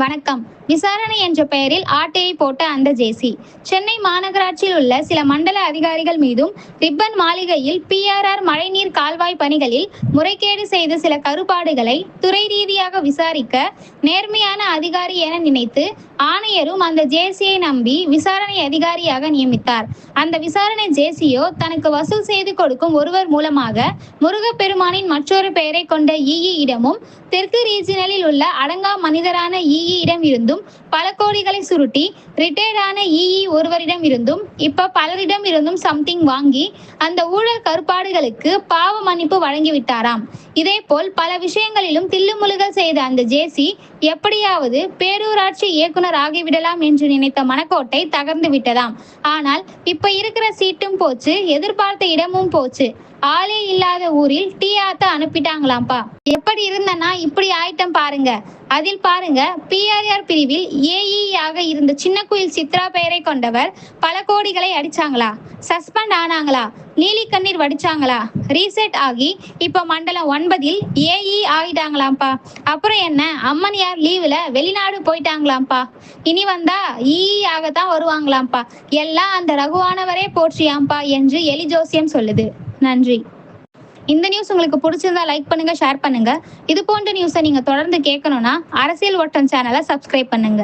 வணக்கம். விசாரணை என்ற பெயரில் ஆட்டையை போட்ட அந்த ஜேசி. சென்னை மாநகராட்சியில் உள்ள சில மண்டல அதிகாரிகள் மீதும் ரிப்பன் மாளிகையில் பிஆர்ஆர் மழைநீர் கால்வாய் பணிகளில் முறைகேடு செய்த சில கருப்பாடுகளை துறை ரீதியாக விசாரிக்க நேர்மையான அதிகாரி என நினைத்து ஆணையரும் அந்த ஜேசியை நம்பி விசாரணை அதிகாரியாக நியமித்தார். அந்த விசாரணை ஜேசியோ தனக்கு வசூல் செய்து கொடுக்கும் ஒருவர் மூலமாக முருகப்பெருமானின் மற்றொரு பெயரை கொண்ட ஈஇ இடமும் தெற்கு ரீஜினலில் உள்ள அடங்கா மனிதரான ஈஇ இடம் இருந்தும் பல கோடிகளை சுருட்டி ரிட்டையர்டான ஈஇ ஒருவரிடம் இருந்தும் இப்ப பலரிடம் இருந்தும் சம்திங் வாங்கி அந்த ஊழல் கருப்பாடுகளுக்கு பாவ மன்னிப்பு வழங்கிவிட்டாராம். இதேபோல் பல விஷயங்களிலும் தில்லுமுழுகல் செய்த அந்த ஜேசி எப்படியாவது பேரூராட்சி இயக்குனர் ஆகிவிடலாம் என்று நினைத்த மனக்கோட்டை தகர்ந்து விட்டதாம். ஆனால் இப்ப இருக்கிற சீட்டும் போச்சு எதிர்பார்த்த இடமும் போச்சு. ஆளே இல்லாத ஊரில் டீ ஆத்த அனுப்பிட்டாங்களாம்ப்பா. எப்படி இருந்தனா இப்படி ஆயிட்டம் பாருங்க. அதில் பாருங்க பிஆர்ஆர் பிரிவில் ஏஇ ஆக இருந்த சின்ன குயில் சித்ரா பெயரை கொண்டவர் பல கோடிகளை அடிச்சாங்களா. சஸ்பெண்ட் ஆனாங்களா. நீலி கண்ணீர் வடிச்சாங்களா? ரீசெட் ஆகி இப்ப மண்டலம் ஒன்பதில் ஏஇ ஆகிட்டாங்களாம்ப்பா அப்புறம் என்ன? அம்மன் யார் லீவுல வெளிநாடு போயிட்டாங்களாம்ப்பா. இனி வந்தா ஈஇ ஆகத்தான் வருவாங்களாம்ப்பா. எல்லாம் அந்த ரகுவானவரே போற்றியாம்ப்பா என்று எலி ஜோசியம் சொல்லுது. நன்றி. இந்த நியூஸ் உங்களுக்கு பிடிச்சிருந்தா லைக் பண்ணுங்க ஷேர் பண்ணுங்க. இது போன்ற நியூஸை நீங்க தொடர்ந்து கேட்கணும்னா அரசியல் ஓட்டம் சேனலை சப்ஸ்கிரைப் பண்ணுங்க.